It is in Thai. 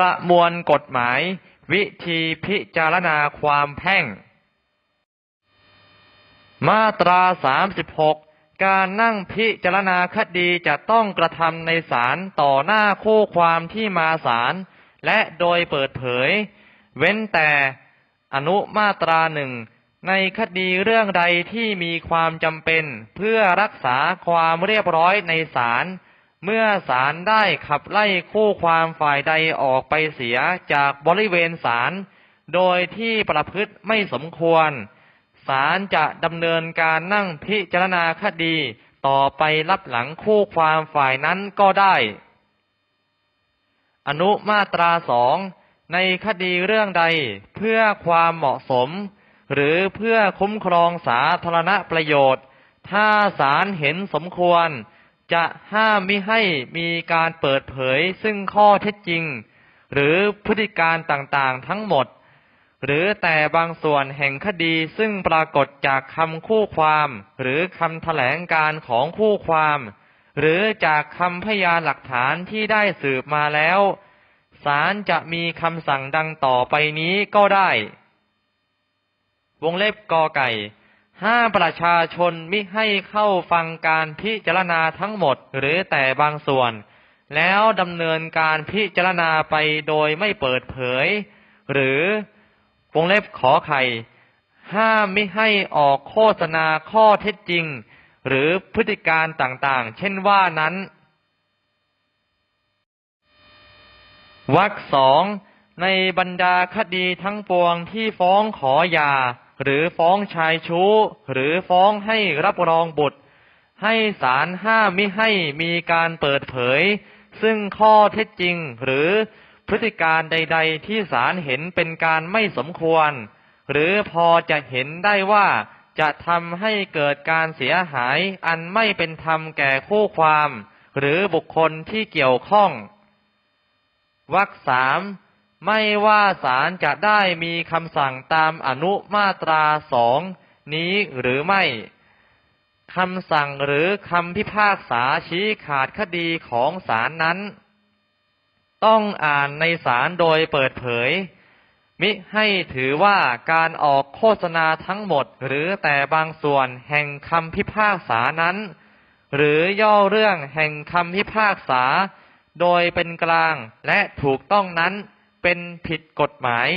ประมวลกฎหมาย วิธีพิจารณาความแพ่ง มาตรา36การนั่งพิจารณาคดีจะต้องกระทำในศาลต่อหน้าคู่ความที่มาศาลและโดยเปิดเผย เว้นแต่อนุมาตราหนึ่งในคดีเรื่องใดที่มีความจำเป็น เพื่อรักษาความเรียบร้อยในศาล เมื่อศาลได้ขับไล่คู่ความฝ่ายใดออกไปเสียจากบริเวณศาลโดยที่ประพฤติไม่สมควรศาลจะดำเนินการนั่งพิจารณาคดีต่อไปรับหลังคู่ความฝ่ายนั้นก็ได้ อนุมาตราสองในคดีเรื่องใดเพื่อความเหมาะสม หรือเพื่อคุ้มครองสาธารณประโยชน์ ถ้าศาลเห็นสมควร จะห้ามมิให้มีการเปิดเผยซึ่งข้อเท็จจริง หรือพฤติการต่างๆทั้งหมด หรือแต่บางส่วนแห่งคดีซึ่งปรากฏจากคำคู่ความ หรือคำแถลงการของคู่ความ หรือจากคำพยานหลักฐานที่ได้สืบมาแล้วศาลจะมีคำสั่งดังต่อไปนี้ก็ได้ วงเล็บกอไก่ ห้าประชาชนมิให้เข้าฟังการพิจารณาทั้งหมดหรือแต่บางส่วน แล้วดำเนินการพิจารณาไปโดยไม่เปิดเผย หรือวงเล็บขอไข่ห้ามมิให้ออกโฆษณาข้อเท็จจริง หรือพฤติการต่างๆ เช่นว่านั้นวรรคสองในบรรดาคดีทั้งปวงที่ฟ้องขอยา หรือฟ้องชายชู้ หรือฟ้องให้รับรองบุตร ให้ศาลห้ามมิให้มีการเปิดเผย ซึ่งข้อเท็จจริงหรือพฤติการใด ๆ ที่ศาลเห็นเป็นการไม่สมควร หรือพอจะเห็นได้ว่าจะทำให้เกิดการเสียหายอันไม่เป็นธรรมแก่คู่ความ หรือบุคคลที่เกี่ยวข้องวรรคสาม ไม่ว่าศาลจะได้มีคำสั่งตามอนุมาตราสองนี้หรือไม่คำสั่งหรือคำพิพากษาชี้ขาดคดีของศาลนั้น ต้องอ่านในศาลโดยเปิดเผย มิให้ถือว่าการออกโฆษณาทั้งหมดหรือแต่บางส่วนแห่งคำพิพากษานั้น หรือย่อเรื่องแห่งคำพิพากษา โดยเป็นกลางและถูกต้องนั้น เป็นผิดกฎหมาย